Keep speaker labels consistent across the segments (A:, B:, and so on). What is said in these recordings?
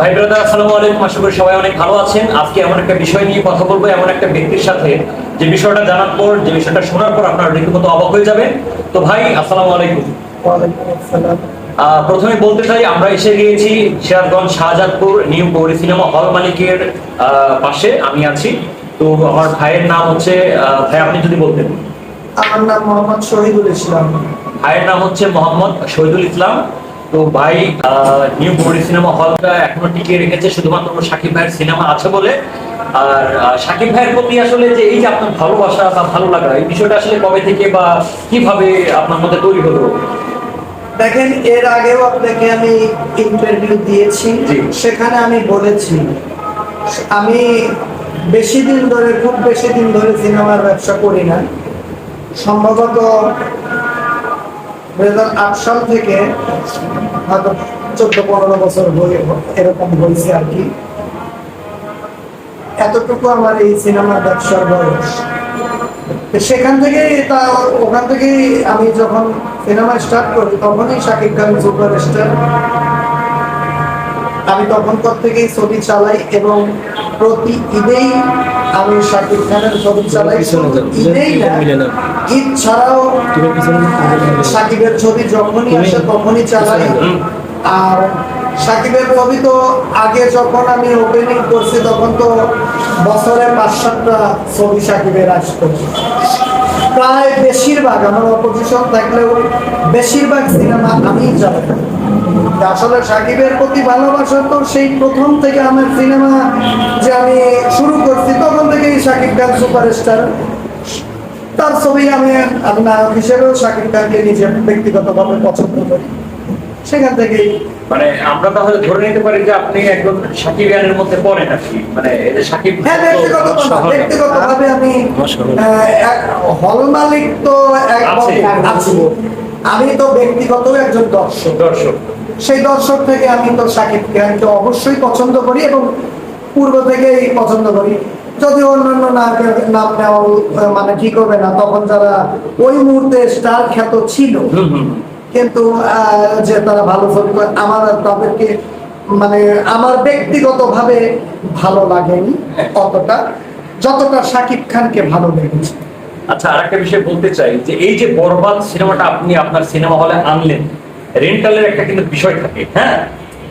A: ভাই ব্রাদার আসসালামু আলাইকুম। আশা করি সবাই অনেক ভালো আছেন। আজকে এমন একটা বিষয় নিয়ে কথা বলব এমন একটা ব্যক্তির সাথে যে বিষয়টা জানার পর যে বিষয়টা শোনার পর আপনারা রীতিমতো অবাক হয়ে যাবেন তো ভাই আসসালামু আলাইকুম। প্রথমে বলতে চাই আমরা এসে গিয়েছি Sirajganj Shahjadpur new Gouri cinema hall মালিকের পাশে আমি আছি। তো আমার ভাইয়ের নাম হচ্ছে ভাই আপনি যদি বলতেন।
B: আমার নাম মোহাম্মদ শহীদুল ইসলাম।
A: ভাইয়ের নাম হচ্ছে মোহাম্মদ শহীদুল ইসলাম। তো ভাই নিউ গৌরী সিনেমা হলটা এখনও টিকিয়ে রেখেছে শুধুমাত্র সাকিব ভাইয়ের সিনেমা আছে বলে। আর সাকিব ভাইয়ের প্রতি আসলে যে এই যে আপনার ভালোবাসা বা ভালো লাগা এই বিষয়টা আসলে কবে থেকে বা কীভাবে আপনার মধ্যে তৈরি হলো?
B: দেখেন এর আগেও আপনাকে আমি ইন্টারভিউ দিয়েছি। সেখানে আমি বলেছি আমি বেশি দিন ধরে খুব বেশি দিন ধরে সিনেমার ব্যবসা করি না। সম্ভবত সাল থেকে হয়তো চোদ্দ পনেরো বছর হয়ে এরকম হয়েছে আর কি। এতটুকু আমার এই সিনেমার ব্যবসার বয়স। সেখান থেকে তা ওখান থেকে আমি যখন সিনেমা স্টার্ট করি তখনই শাকিব খান সুপার স্টার আমি তখনকার থেকেই ছবি চালাই এবং প্রতি ঈদেই আমি শাকিব খানের ছবি চালাই। ঈদেই না। ঈদ ছাড়াও সাকিবের ছবি যখনই আসে তখনই চালাই। আর সাকিবের ছবি তো আগে যখন আমি ওপেনিং করছি তখন তো বছরে পাঁচ সাতটা ছবি সাকিবের আসতো। প্রায় বেশিরভাগ আমার অপোজিশন থাকলেও বেশিরভাগ সিনেমা আমিই চালাতাম আসলে সাকিবের প্রতি ভালোবাসা তো সেই প্রথম থেকে আমার সিনেমা যে আমি শুরু করছি তখন থেকেই সাকিব খান সুপারস্টার তার ছবি আমি নায়ক হিসেবেও শাকিব খানকে নিজে ব্যক্তিগতভাবে পছন্দ করি। সেখান থেকেই
A: মানে আমরা তাহলে ধরে নিতে পারি যে আপনি একজন সাকিব মধ্যে পড়েন আর কি। মানে সাকিব
B: হ্যাঁ ব্যক্তিগত ব্যক্তিগতভাবে আমি হল মালিক তো এক
A: আছি।
B: আমি তো ব্যক্তিগত একজন দর্শক।
A: দর্শক।
B: সেই দর্শক থেকে আমি তো শাকিব খানকে অবশ্যই পছন্দ করি এবং পূর্ব থেকেই পছন্দ করি। যদি অন্যান্য নায়কের নাম নেওয়া মানে ঠিক হবে না তখন যারা ওই মুহূর্তে স্টার খ্যাত ছিল কিন্তু যে তারা ভালো ছবি করে আমার তাদেরকে মানে আমার ব্যক্তিগতভাবে ভালো লাগেনি অতটা যতটা শাকিব খানকে ভালো লেগেছে।
A: আচ্ছা আরেকটা বিষয় বলতে চাই যে এই যে বরবাদ সিনেমাটা আপনি আপনার সিনেমা হলে আনলেন রেন্টালের একটা কিন্তু বিষয় থাকে হ্যাঁ?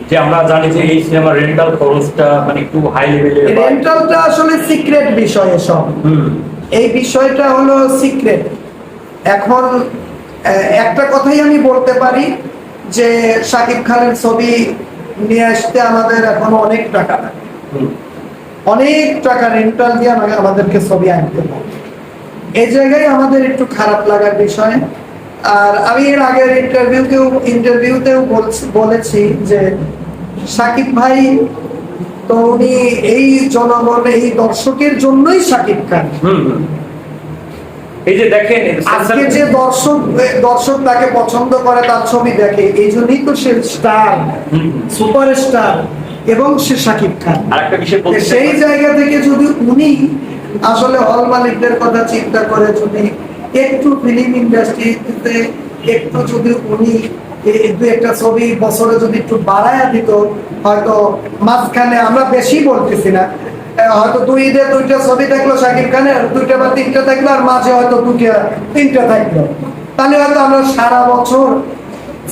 A: যে আমরা জানি যে এই সিনেমার রেন্টাল খরচটা মানে একটু হাই লেভেলের
B: রেন্টালটা আসলে সিক্রেট বিষয় সব
A: হুম।
B: এই বিষয়টা হলো সিক্রেট এখন একটা কথাই আমি বলতে পারি যে শাকিব খানের ছবি নিয়ে আসতে আমাদের এখন অনেক টাকা লাগে। অনেক টাকা রেন্টাল দিয়ে আমাদেরকে ছবি আনতে হয়। এই জায়গায় আমাদের একটু খারাপ লাগার বিষয়। আর আমি এর আগের ইন্টারভিউতেও ইন্টারভিউতেও বলেছি যে সাকিব ভাই তো উনি এই জনগণ এই দর্শকের জন্যই সাকিব খান।
A: এই যে দেখেন
B: আজকে যে দর্শক দর্শক তাকে পছন্দ করে তার ছবি দেখে এই জন্যই তো সে স্টার। সুপার স্টার এবং সে সাকিব খান
A: আরেকটা বিষয়
B: সেই জায়গা থেকে যদি উনি আসলে হল মালিকদের কথা চিন্তা করে যদি একটু ফিল্ম ইন্ডাস্ট্রিতে একটু যদি উনি একটা ছবি বছরে যদি একটু বাড়ায় দিত, হয়তো মাঝখানে আমরা বেশি বলতেছি না। হয়তো দুই ঈদে দুইটা ছবি থাকল শাকিব খানের দুইটা বা তিনটা থাকল আর মাঝে হয়তো দুইটা, তিনটা থাকল তাহলে হয়তো আমরা সারা বছর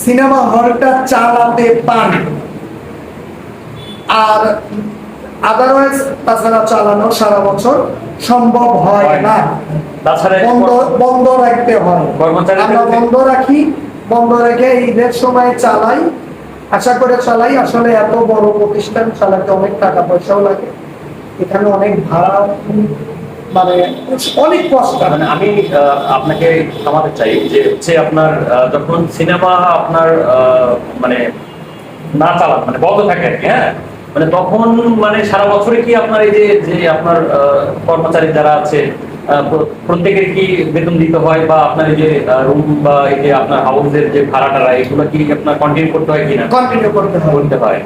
B: সিনেমা হলটা চালাতে পারি আর আদারওয়াইজ তাছাড়া চালানো সারা বছর সম্ভব হয় না। বন্ধ বন্ধ রাখতে হয়। আমরা বন্ধ রাখি। বন্ধ রেখে ঈদের সময় চালাই। আশা করে চালাই। আসলে এত বড় প্রতিষ্ঠান চালাতে অনেক টাকা পয়সাও লাগে। এখানে অনেক ভাড়া মানে অনেক কষ্ট।
A: মানে আমি আপনাকে থামাতে চাই যে হচ্ছে আপনার যখন সিনেমা আপনার মানে না চালান মানে বন্ধ থাকে হ্যাঁ? মানে তখন মানে সারা বছরে কি আপনার এই যে যে আপনার কর্মচারী যারা আছে প্রত্যেকের কি বেতন দিতে হয় বা আপনার এই যে রুম বা এই যে আপনার হাউসের যে ভাড়া টাড়া এগুলো কি আপনার কন্টিনিউ করতে হয় কিনা?
B: কন্টিনিউ করতে হয়।
A: করতে হয়।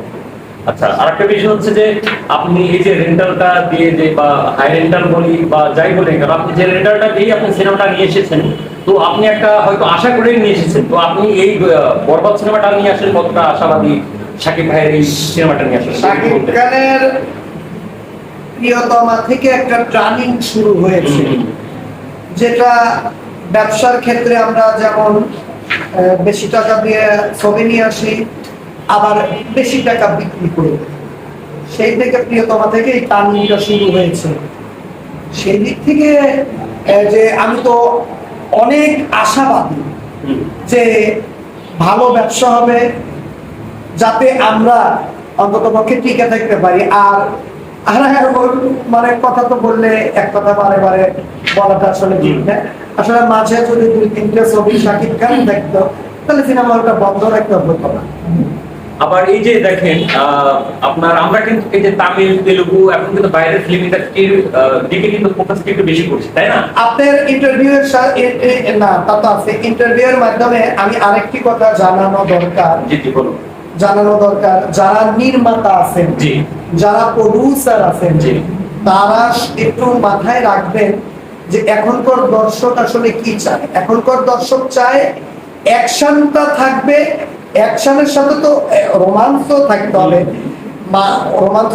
A: আচ্ছা আরেকটা বিষয় হচ্ছে যে আপনি এই যে রেন্টালটা দিয়ে যে বা হাই রেন্টাল বলি বা যাই বলি কেন আপনি যে রেন্টালটা দিয়ে আপনি সিনেমাটা নিয়ে এসেছেন তো আপনি একটা হয়তো আশা করে নিয়ে এসেছেন তো আপনি এই বরবাদ সিনেমাটা নিয়ে আসেন কতটা আশাবাদী? শাকিব ভাইয়ের এই সিনেমাটা নিয়ে আসলে
B: শাকিব খানের প্রিয়তমা থেকে একটা ট্রানিং শুরু হয়েছে। যেটা ব্যবসার ক্ষেত্রে আমরা যেমন বেশি টাকা দিয়ে ছবি নিয়ে আসি আবার বেশি টাকা বিক্রি করি। সেই থেকে প্রিয়তমা থেকে এই টার্নিংটা শুরু হয়েছে। সেই দিক থেকে যে আমি তো অনেক আশাবাদী যে ভালো ব্যবসা হবে যাতে আমরা অন্তত পক্ষে টিকে থাকতে পারি। আর মানে কথা তো বললে এক কথা বারে বারে বলাটা আসলে ঠিক না। আসলে মাঝে যদি দুই তিনটে ছবি শাকিব খান দেখতো তাহলে সিনেমা হলটা বন্ধ রাখতে হতো না।
A: আবার এই যে দেখেন আহ, আপনার আমরা কিন্তু এই যে তামিল তেলুগু এখন কিন্তু বাইরের ফিল্ম ইন্ডাস্ট্রির দিকে কিন্তু ফোকাস একটু বেশি করছি তাই না?
B: আপনার ইন্টারভিউ এর না তা তো আছে। ইন্টারভিউ এর মাধ্যমে আমি আরেকটি কথা জানানো দরকার।
A: জি জি বলুন।
B: জানানো দরকার। যারা নির্মাতা আছেন
A: জি।
B: যারা প্রডিউসার আছেন
A: জি।
B: তারা একটু মাথায় রাখবেন যে এখনকার দর্শক আসলে কি চায়? এখনকার দর্শক চায় অ্যাকশনটা থাকবে অ্যাকশনের সাথে তো রোমান্সও থাকতে হবে। রোমান্স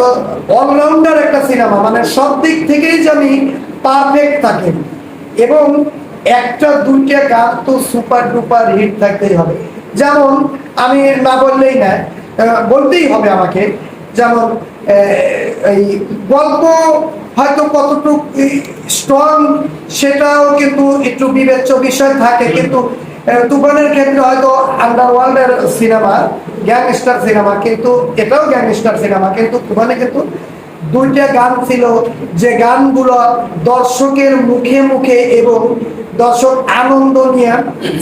B: অলরাউন্ডার একটা সিনেমা মানে সব দিক থেকেই জানি পারফেক্ট থাকে। এবং একটা দুইটা গান তো সুপার ডুপার হিট থাকতেই হবে। যেমন আমি না বললেই না বলতেই হবে আমাকে, যেমন এই গল্প হয়তো কতটুকু স্ট্রং সেটাও কিন্তু একটু বিবেচ্য বিষয় থাকে, কিন্তু তুফানের ক্ষেত্রে হয়তো আন্ডারওয়ার্ল্ডের সিনেমা গ্যাংস্টার সিনেমা কিন্তু এটাও গ্যাংস্টার সিনেমা কিন্তু তুফানে কিন্তু দুইটা গান ছিল, যে গানগুলো দর্শকের মুখে মুখে এবং দর্শক আনন্দ নিয়ে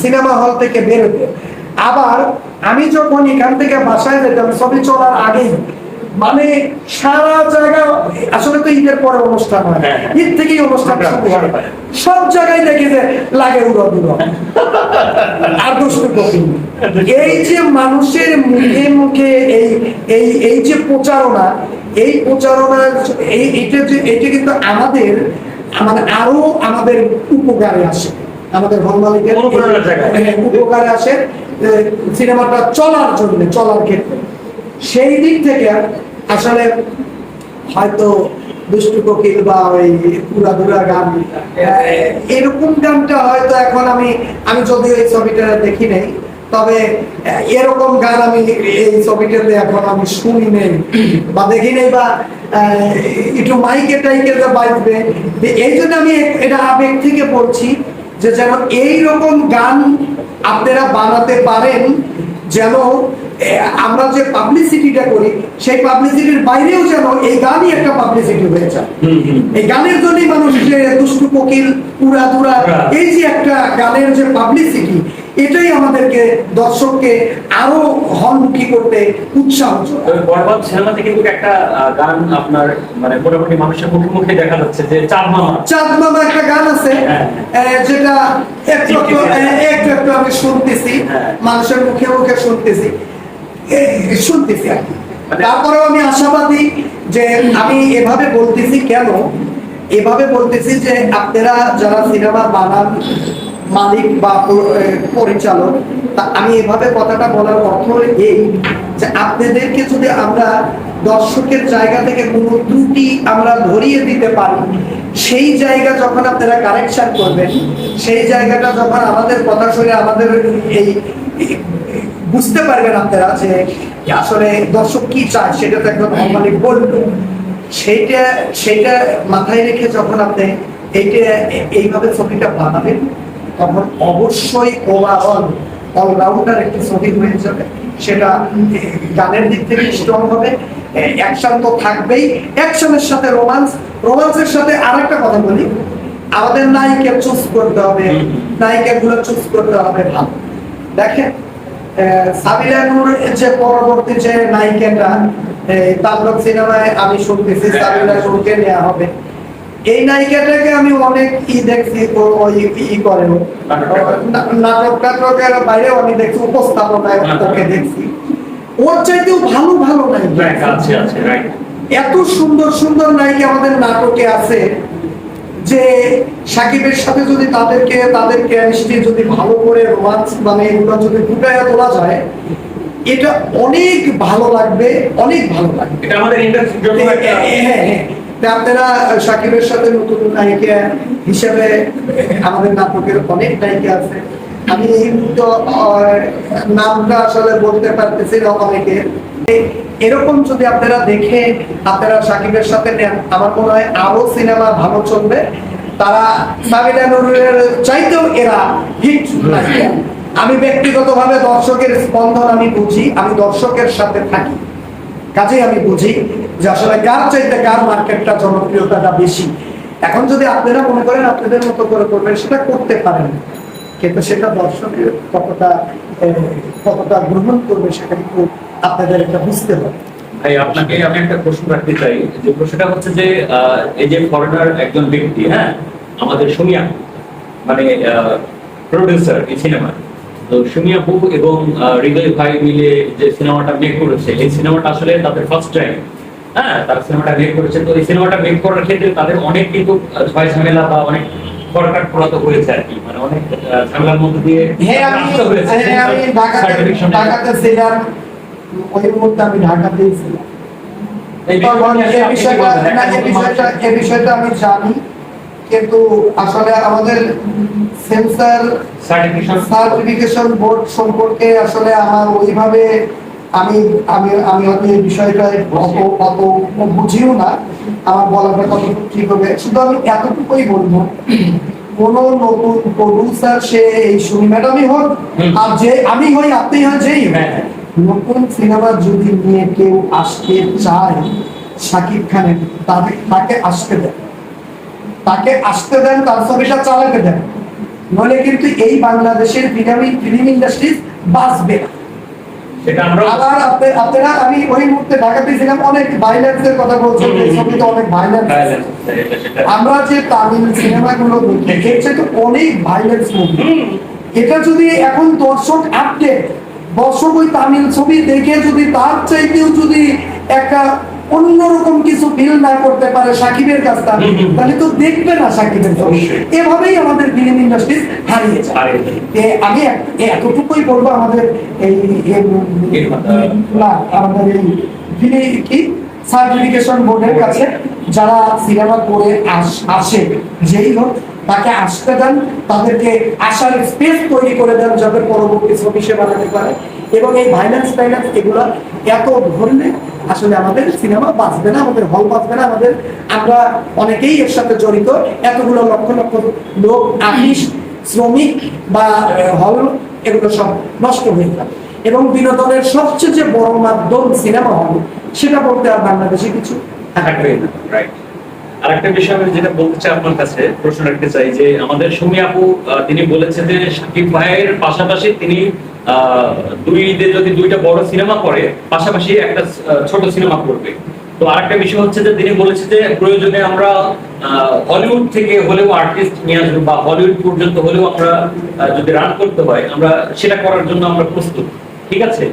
B: সিনেমা হল থেকে বেরোতো আবার আমি যখন এখান থেকে বাসায় যেতাম ছবি চলার আগেই মানে সারা জায়গা আসলে তো ঈদের পরে অনুষ্ঠান হয়
A: হ্যাঁ।
B: ঈদ থেকেই অনুষ্ঠান শুরু হয়। সব জায়গায় দেখি যে লাগে উড়ো দুড়ো আর দুষ্টু এই যে মানুষের মুখে মুখে এই এই এই যে প্রচারণা এই প্রচারণা এই এটা যে এটা কিন্তু আমাদের মানে আরও আমাদের উপকারে আসে। আমাদের
A: জায়গায়।
B: হ্যাঁ, উপকারে আসে। সিনেমাটা চলার জন্য, চলার ক্ষেত্রে। সেই দিক থেকে আসলে হয়তো দুষ্টু কোকিল বা ওই পুরা দুরা গান এরকম গানটা হয়তো এখন আমি আমি যদিও এই ছবিটা দেখি নাই, তবে এরকম গান আমি এই ছবিটাতে এখন আমি শুনি নেই, বা দেখি নেই বা একটু মাইকে টাইকে বাজবে, এই জন্য আমি এটা আবেগ থেকে বলছি। যে যেন এই রকম গান আপনারা বানাতে পারেন যেন আমরা যে পাবলিসিটিটা করি সেই পাবলিসিটির বাইরেও যেন এই গানই একটা পাবলিসিটি হয়ে যায়। এই গানের জন্যই মানুষ যে দুষ্টু কোকিল পুরা দুরা এই যে একটা গানের যে পাবলিসিটি এটাই আমাদেরকে দর্শককে আরও হলমুখী করতে উৎসাহ।
A: বরবাদ সিনেমাতে কিন্তু একটা গান আপনার মানে মোটামুটি মানুষের মুখে মুখে দেখা যাচ্ছে যে চাঁদ মামা
B: চাঁদ মামা একটা গান আছে
A: হ্যাঁ।
B: যেটা একটু একটু আমি শুনতেছি
A: হ্যাঁ।
B: মানুষের মুখে মুখে শুনতেছি এই শুনতেছি আর কি।
A: মানে-
B: তারপরেও আমি আশাবাদী যে আমি এভাবে বলতেছি কেন এভাবে বলতেছি যে আপনারা যারা সিনেমা বানান মালিক বা পরিচালক তা আমি এভাবে কথাটা বলার অর্থ এই যে আপনাদেরকে যদি আমরা দর্শকের জায়গা থেকে কোনো ত্রুটি আমরা ধরিয়ে দিতে পারি সেই জায়গা যখন আপনারা কারেকশন করবেন সেই জায়গাটা যখন আমাদের কথা শুনে আমাদের এই বুঝতে পারবেন আপনারা যে আসলে দর্শক কি চায় সেটা তো একদম নর্মালি বলল সেইটা সেইটা মাথায় রেখে যখন আপনি এইটা এইভাবে ছবিটা বানাবেন তখন অবশ্যই ওভারঅল অলরাউন্ডার একটি ছবি হয়ে যাবে। সেটা গানের দিক থেকে স্ট্রং হবে। অ্যাকশন তো থাকবেই। অ্যাকশনের সাথে রোমান্স রোমান্সের সাথে আরেকটা কথা বলি। আমাদের নায়িকা চুজ করতে হবে। নায়িকা গুলো চুজ করতে হবে ভালো। দেখেন সাবিলা নূর যে পরবর্তী যে নায়িকাটা তাণ্ডব সিনেমায় আমি শুনতেছি সাবিলা নূরকে নেওয়া হবে। এই নায়িকাটাকে আমি অনেক ই দেখছি ই করে। নাটক টাটকের বাইরে অনেক দেখছি উপস্থাপনায় ওকে দেখছি। ওর চাইতেও ভালো ভালো নায়িকা
A: আছে। আছে রাইট
B: এত সুন্দর সুন্দর নায়িকা আমাদের নাটকে আছে যে সাকিবের সাথে যদি তাদেরকে তাদের কেমিস্ট্রি যদি ভালো করে রোমান্স মানে এগুলো যদি ফুটাইয়া তোলা যায় এটা অনেক ভালো লাগবে অনেক ভালো লাগবে।
A: এটা আমাদের একটা
B: হ্যাঁ, হ্যাঁ, হ্যাঁ। আপনারা সাকিবের সাথে নতুন নায়িকা আমাদের নাটকের অনেক নায়িকা আছে। আমি এই নামটা আসলে বলতে পারতেছি না অনেকের এরকম যদি আপনারা দেখে আপনারা সাকিবের সাথে নেন, আমার মনে হয় আরও সিনেমা ভালো চলবে। তারা চাইতেও এরা হিট আমি ব্যক্তিগতভাবে দর্শকের স্পন্দন আমি বুঝি, আমি দর্শকের সাথে থাকি। কাজেই আমি বুঝি যে আসলে কার চাইতে কার মার্কেটটা জনপ্রিয়তাটা বেশি? এখন যদি আপনারা মনে করেন আপনাদের মতো করে করবেন, সেটা করতে পারেন। কিন্তু সেটা দর্শকের কতটা কতটা গ্রহণ করবে সেটা কিন্তু আপনাদের একটা বুঝতে হবে।
A: ভাই, আপনাকে আমি একটা প্রশ্ন রাখতে চাই। যে প্রশ্নটা হচ্ছে যে এই যে ফরেনার একজন ব্যক্তি হ্যাঁ? আমাদের সোনিয়া মানে প্রডিউসার এই সিনেমা তো সুমিয়া আপু এবং হৃদয় ভাই মিলে যে সিনেমাটা মেক করেছে, এই সিনেমাটা আসলে তাদের ফার্স্ট টাইম হ্যাঁ তারা সিনেমাটা মেক তো এই সিনেমাটা মেক করার ক্ষেত্রে তাদের অনেক কিন্তু ঝামেলা বা অনেক ফরকাট হয়েছে আর কি। মানে অনেক ঝামেলার মধ্যে দিয়ে
B: হ্যাঁ আমি হ্যাঁ, আমি ঢাকাতে ঢাকাতে ছিলাম। ওই মুহূর্তে আমি ঢাকাতেই ছিলাম।
A: এই বিষয়টা
B: এই
A: আপনি কি
B: বিষয়টা
A: বলবেন?
B: না,
A: একটা
B: এই
A: নতুন
B: বিষয়টা
A: মানুষের-
B: এই বিষয়টা আমি জানি। কিন্তু আসলে আমাদের সেন্সার
A: সার্টিফিকেশন
B: বোর্ড সম্পর্কে আসলে আমার ওইভাবে আমি আমি আমি হয়তো এই বিষয়টা অত অত বুঝিও না। আমার বলাটা কতটুকু ঠিক হবে। শুধু আমি এতটুকুই বলব কোন নতুন প্রডিউসার সে এই সুমি ম্যাডামই হোক আর যে আমি হই আপনি হয় যেই
A: হ্যাঁ।
B: নতুন সিনেমা যদি নিয়ে কেউ আসতে চায় শাকিব খানের তাদের তাকে আসতে দেন। তাকে আসতে দেন তার ছবিটা চালাতে দেন। নইলে কিন্তু এই বাংলাদেশের ফিল্ম ইন্ডাস্ট্রি বাঁচবে না। আবার আপনারা আমি ওই মুহূর্তে ঢাকাতে ছিলাম অনেক ভাইলেন্সের কথা বলছেন
A: হুম, হুম,
B: এই ছবিতে অনেক ভাইলেন্স
A: Violence, এটা সেটা।
B: আমরা যে তামিল সিনেমাগুলো দেখি তো অনেক ভাইলেন্স মুভি এটা যদি এখন দর্শক আপডেট দর্শক ওই তামিল ছবি দেখে যদি তার চাইতেও যদি একটা অন্যরকম কিছু ফিল না করতে পারে সাকিবের
A: হুম।
B: তাহলে তো দেখবে না সাকিবের ছবি এভাবেই আমাদের ফিল্ম ইন্ডাস্ট্রি হারিয়ে যায়। আমি এতটুকুই বলব আমাদের এই। না আমাদের এই কি সার্টিফিকেশন বোর্ডের কাছে যারা সিনেমা করে আস- আসে যেই হোক তাকে আসতে দেন তাদেরকে আসার স্পেস তৈরি করে দেন যাতে পরবর্তী ছবি সে বানাতে পারে। এবং এই ভাইলেন্স টাইলেন্স এগুলো এত ধরলে আসলে আমাদের সিনেমা বাঁচবে না আমাদের হল বাঁচবে না আমাদের আমরা অনেকেই এর সাথে জড়িত। এতগুলো লক্ষ লক্ষ লোক আর্টিস্ট শ্রমিক বা হল এগুলো সব নষ্ট হয়ে যাবে এবং বিনোদনের সবচেয়ে যে বড় মাধ্যম সিনেমা হল সেটা বলতে আর বাংলাদেশে কিছু
A: থাকবে না, আরেকটা বিষয় আমি যেটা বলতে চাই আপনার কাছে প্রশ্ন রাখতে চাই যে আমাদের সুমি আপু তিনি বলেছে যে ভাইয়ের পাশাপাশি তিনি দুই ঈদে যদি দুইটা বড় সিনেমা করে পাশাপাশি একটা ছোট সিনেমা করবে। তো আরেকটা বিষয় হচ্ছে যে তিনি বলেছে যে প্রয়োজনে আমরা হলিউড থেকে হলেও আর্টিস্ট নিয়ে আসব বা হলিউড পর্যন্ত হলেও আমরা যদি রান করতে হয় আমরা সেটা করার জন্য আমরা প্রস্তুত। ঠিক আছে?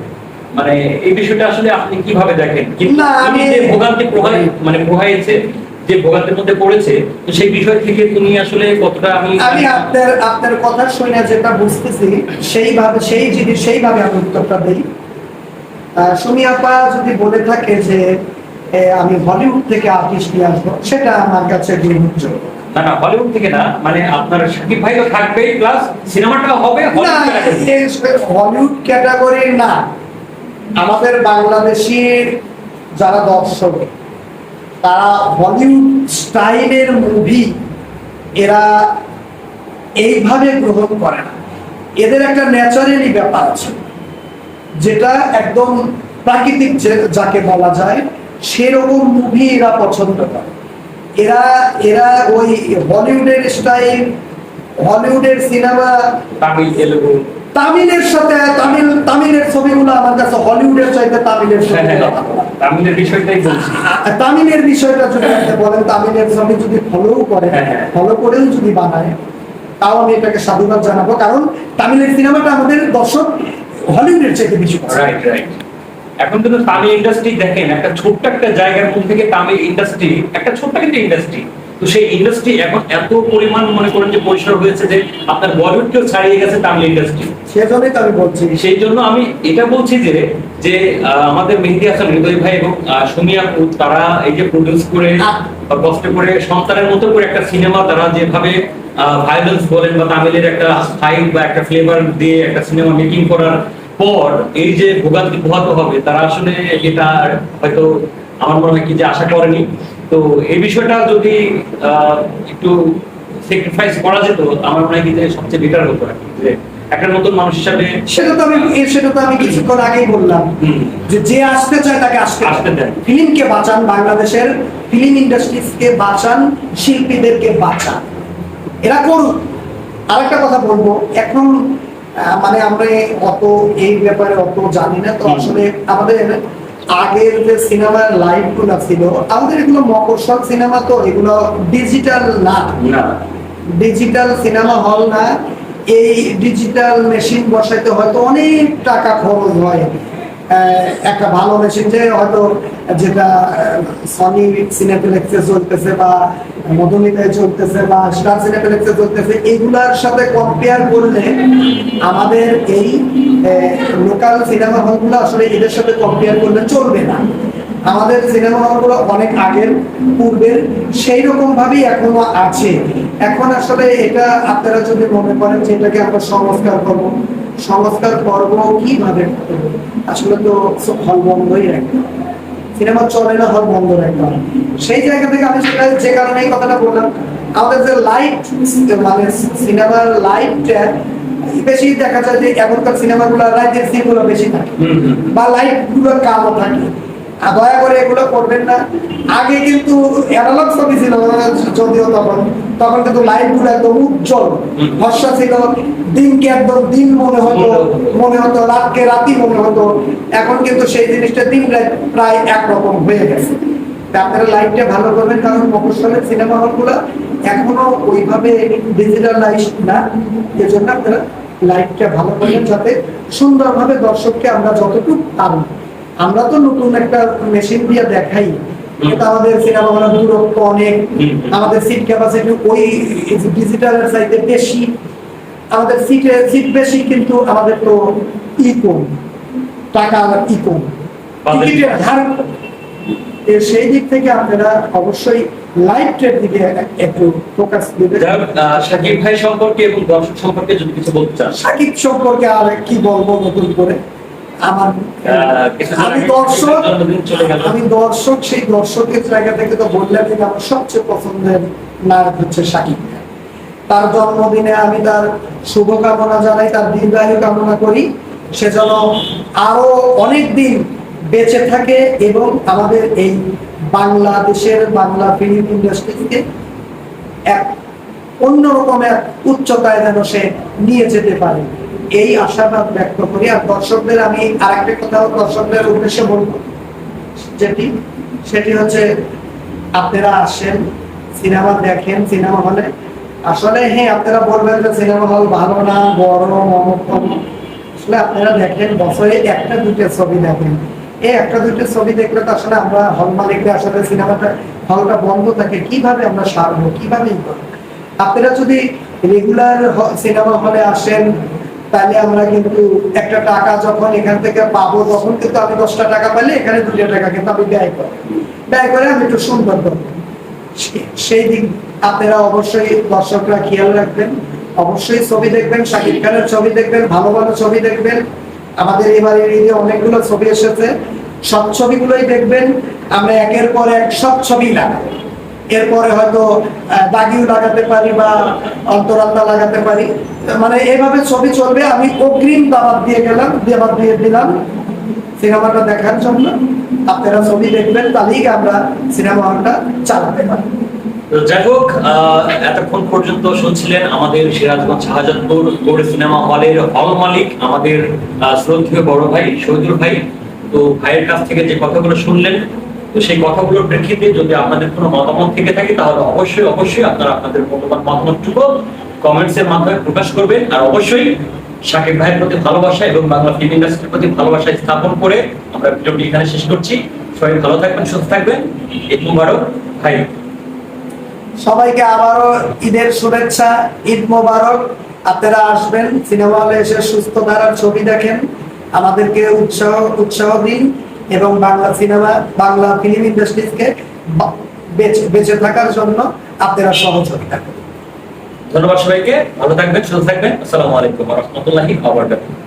A: মানে এই বিষয়টা আসলে আপনি কীভাবে দেখেন? কিন্তু
B: আমি-
A: যে ভোগান্তি প্রভাব মানে প্রভাবিছে যে ভোগান্তির মধ্যে পড়েছে তো সেই বিষয় থেকে তুমি আসলে কতটা আমি
B: আমি আপনার আপনার কথা শুনে যেটা বুঝতেছি সেইভাবে সেই জিনিস সেইভাবে আমি উত্তরটা দিই। সুমি আপা যদি বলে থাকে যে আমি হলিউড থেকে আর্টিস্ট নিয়ে আসব সেটা আমার কাছে গ্রহণযোগ্য।
A: না না হলিউড থেকে না মানে আপনার সাকিব ভাই তো থাকবেই প্লাস সিনেমাটা হবে হলিউড
B: ক্যাটাগরির না। আমাদের বাংলাদেশের যারা দর্শক তারা হলিউড স্টাইলের মুভি এরা এইভাবে গ্রহণ করে না। এদের একটা ন্যাচারালি ব্যাপার আছে, যেটা একদম প্রাকৃতিক যাকে বলা যায়, সেরকম মুভি এরা পছন্দ করে। এরা এরা ওই হলিউডের স্টাইল হলিউডের সিনেমা
A: তামিল, তেলুগু।
B: তামিলের সাথে তামিল তামিলের ছবিগুলো আমার কাছে হলিউডের চাইতে তামিলের
A: হ্যাঁ হ্যাঁ
B: লাগে।
A: তামিলের বিষয়টাই বলছি।
B: তামিলের বিষয়টা যদি আপনি বলেন তামিলের ছবি যদি ফলো করে
A: হ্যাঁ, হ্যাঁ।
B: ফলো করেও যদি বানায় তাও আমি এটাকে সাধুবাদ জানাব। কারণ তামিলের সিনেমাটা আমাদের দর্শক হলিউডের চাইতে বেশি
A: রাইট রাইট এখন কিন্তু তামিল ইন্ডাস্ট্রি দেখেন একটা ছোট্ট একটা জায়গার মধ্যে থেকে তামিল ইন্ডাস্ট্রি একটা ছোট্ট কিন্তু ইন্ডাস্ট্রি তো সেই ইন্ডাস্ট্রি এখন এত পরিমাণ মনে করেন যে পরিসর হয়েছে যে আপনার বলিউডকেও ছাড়িয়ে গেছে তামিল ইন্ডাস্ট্রি
B: সেজন্যই তো আমি বলছি।
A: সেই জন্য আমি এটা বলছি যে যে আমাদের মেহেদি হাসান হৃদয় ভাই এবং তারা এই যে প্রডিউস করে বা কষ্ট করে সন্তানের মতো করে একটা সিনেমা তারা যেভাবে ভায়োলেন্স বলেন বা তামিলের একটা ফাইট বা একটা ফ্লেভার দিয়ে একটা সিনেমা মেকিং করার পর এই যে ভোগান্তি পোহাতে হবে তারা আসলে এটা হয়তো আমার মনে হয় কি যে আশা করেনি। তো এই বিষয়টা যদি একটু স্যাক্রিফাইস করা যেত আমার মনে হয় সবচেয়ে বেটার হতো আর কি। যে একটা নতুন মানুষ হিসাবে
B: সেটা তো আমি সেটা তো আমি কিছুক্ষণ আগেই বললাম। যে যে আসতে চায় তাকে আসতে
A: আসতে।
B: ফিল্মকে বাঁচান বাংলাদেশের ফিল্ম ইন্ডাস্ট্রিজকে বাঁচান শিল্পীদেরকে বাঁচান। এরা করুক। আরেকটা কথা বলব এখন মানে আমরা অত এই ব্যাপারে অত জানি না তো আসলে আমাদের আগের যে সিনেমার লাইভগুলো ছিল আমাদের এগুলো মকরসল সিনেমা তো এগুলো ডিজিটাল না। ডিজিটাল সিনেমা হল না। এই ডিজিটাল মেশিন বসাইতে হয়তো অনেক টাকা খরচ হয়। একটা ভালো মেশিন যে হয়তো যেটা সনি সিনেপ্লেক্সে চলতেছে বা মধুমিতায় চলতেছে বা স্টার সিনেপ্লেক্সে চলতেছে, এগুলার সাথে কম্পেয়ার করলে আমাদের এই লোকাল সিনেমা হলগুলো আসলে এদের সাথে কম্পেয়ার করলে চলবে না। আমাদের সিনেমা হলগুলো অনেক আগের, পূর্বের সেই রকম ভাবেই এখনও আছে। এখন আসলে এটা আপনারা যদি মনে করেন যে এটাকে আমরা সংস্কার করব। সংস্কার পর্ব কীভাবে? আসলে তো হল বন্ধই রাখতে সিনেমা চলে না হল বন্ধ রাখতে সেই জায়গা থেকে আমি সেটা যে কারণে এই কথাটা বললাম আমাদের যে লাইট মানে সিনেমার লাইটটা বেশি দেখা যায় যে এখনকার সিনেমাগুলো রাজ্যের সিনগুলো বেশি থাকে বা লাইটগুলো কালো থাকে। দয়া করে এগুলো করবেন না। আগে কিন্তু অ্যানালগ ছবি ছিল যদিও তখন। তখন কিন্তু লাইটগুলো একদম উজ্জ্বল। ভরসা ছিল দিনকে একদম দিন মনে হতো
A: মনে হতো।
B: রাতকে রাতি মনে হতো। এখন কিন্তু সেই জিনিসটা দিন রাত প্রায় একরকম হয়ে গেছে। আপনারা লাইটটা ভালো করবেন কারণ মফস্বলের সিনেমা হলগুলো এখনও ওইভাবে ডিজিটালাইজ না। এজন্য আপনারা লাইটটা ভালো করবেন যাতে সুন্দরভাবে দর্শককে আমরা যতটুকু পারব আমরা তো নতুন একটা মেশিন দিয়ে দেখাই। কিন্তু আমাদের সিনেমা দূরত্ব অনেক। আমাদের সিট ক্যাপাসিটি ওই ডিজিটালের চাইতে বেশি। আমাদের সিটে সিট বেশি কিন্তু আমাদের তো ই কম টাকা ই কম টিকিটের হার। সেই দিক থেকে আপনারা অবশ্যই লাইভ ট্রেড দিকে একটু ফোকাস দিবেন।
A: শাকিব ভাই সম্পর্কে এবং দর্শক সম্পর্কে যদি কিছু বলতে চান।
B: সাকিব সম্পর্কে আর কি বলব নতুন করে? আমার আমি দর্শক। আমি দর্শক সেই দর্শকের জায়গা থেকে তো বললাম যে আমার সবচেয়ে পছন্দের নায়ক হচ্ছে খান। তার জন্মদিনে আমি তার শুভকামনা জানাই তার দীর্ঘায়ু কামনা করি সে যেন আরও অনেক দিন বেঁচে থাকে এবং আমাদের এই বাংলাদেশের বাংলা ফিল্ম ইন্ডাস্ট্রিকে এক অন্যরকম এক উচ্চতায় যেন সে নিয়ে যেতে পারে এই আশাবাদ ব্যক্ত করি, আর দর্শকদের আমি আরেকটা কথা দর্শকদের উদ্দেশ্যে বলব। যেটি, সেটি হচ্ছে, আপনারা আসেন, সিনেমা দেখেন, সিনেমা হলে। আসলে হ্যাঁ আপনারা বলবেন যে সিনেমা হল ভালো না, বড় মমতম আসলে আপনারা দেখেন, বছরে একটা দুটো ছবি দেখেন। এই একটা দুটো ছবি দেখলে তো আসলে আমরা হল মালিকরা আসলে সিনেমাটা, হলটা বন্ধ থাকে। কীভাবে আমরা সারবো? কীভাবে আপনারা যদি রেগুলার সিনেমা হলে আসেন তাহলে আমরা কিন্তু একটা টাকা যখন এখান থেকে পাবো, তখন কিন্তু আমি দশটা টাকা পেলে এখানে দুটো টাকা কিন্তু আমি ব্যয় করি। ব্যয় করে আমি একটু সুন্দর করব। সেই দিক আপনারা অবশ্যই দর্শকরা খেয়াল রাখবেন। অবশ্যই ছবি দেখবেন, শাকিব খানের ছবি দেখবেন, ভালো ভালো ছবি দেখবেন। আমাদের এবারে ঈদে অনেকগুলো ছবি এসেছে। সব ছবিগুলোই দেখবেন। আমরা একের পর এক সব ছবি লাগাবো। এরপরে হয়তো দাগিও লাগাতে পারি বা অন্তরাত্মা লাগাতে পারি। মানে এভাবে ছবি চলবে, আমি অগ্রিম দাবাত দিয়ে গেলাম দাবাত দিয়ে দিলাম। সিনেমাটা দেখার জন্য। আপনারা ছবি দেখবেন, তাহলেই আমরা সিনেমা হলটা চালাতে পারি।
A: যাই হোক এতক্ষণ পর্যন্ত শুনছিলেন আমাদের সিরাজগঞ্জ শাহজাদপুর গৌড় সিনেমা হলের হল মালিক, আমাদের শ্রদ্ধেয় বড় ভাই শহীদুল ভাই। তো ভাইয়ের কাছ থেকে যে কথাগুলো শুনলেন তো সেই কথাগুলোর প্রেক্ষিতে যদি আপনাদের কোনো মতামত থেকে থাকে, তাহলে অবশ্যই অবশ্যই আপনারা আপনাদের মূল্যবান মতামতটুকু কমেন্টস এর মাধ্যমে প্রকাশ করবেন। আর অবশ্যই শাকিব ভাইয়ের প্রতি ভালোবাসা এবং বাংলা ফিল্ম ইন্ডাস্ট্রির প্রতি ভালোবাসা স্থাপন করে আমরা ভিডিওটি এখানে শেষ করছি। সবাই ভালো থাকবেন, সুস্থ থাকবেন। ঈদ মুবারক, ভাই।
B: সবাইকে আবারও ঈদের শুভেচ্ছা, ঈদ মোবারক। আপনারা আসবেন, সিনেমা হলে এসে সুস্থ ধারার ছবি দেখেন। আমাদেরকে উৎসাহ উৎসাহ দিন। এবং বাংলা সিনেমা, বাংলা ফিল্ম ইন্ডাস্ট্রিজকে বেঁচে থাকার জন্য আপনারা সহযোগিতা করুন।
A: ধন্যবাদ সবাইকে। ভালো থাকবেন, সুস্থ থাকবেন। আসসালামু আলাইকুম রহমতুল্লাহি আবরকাতুহ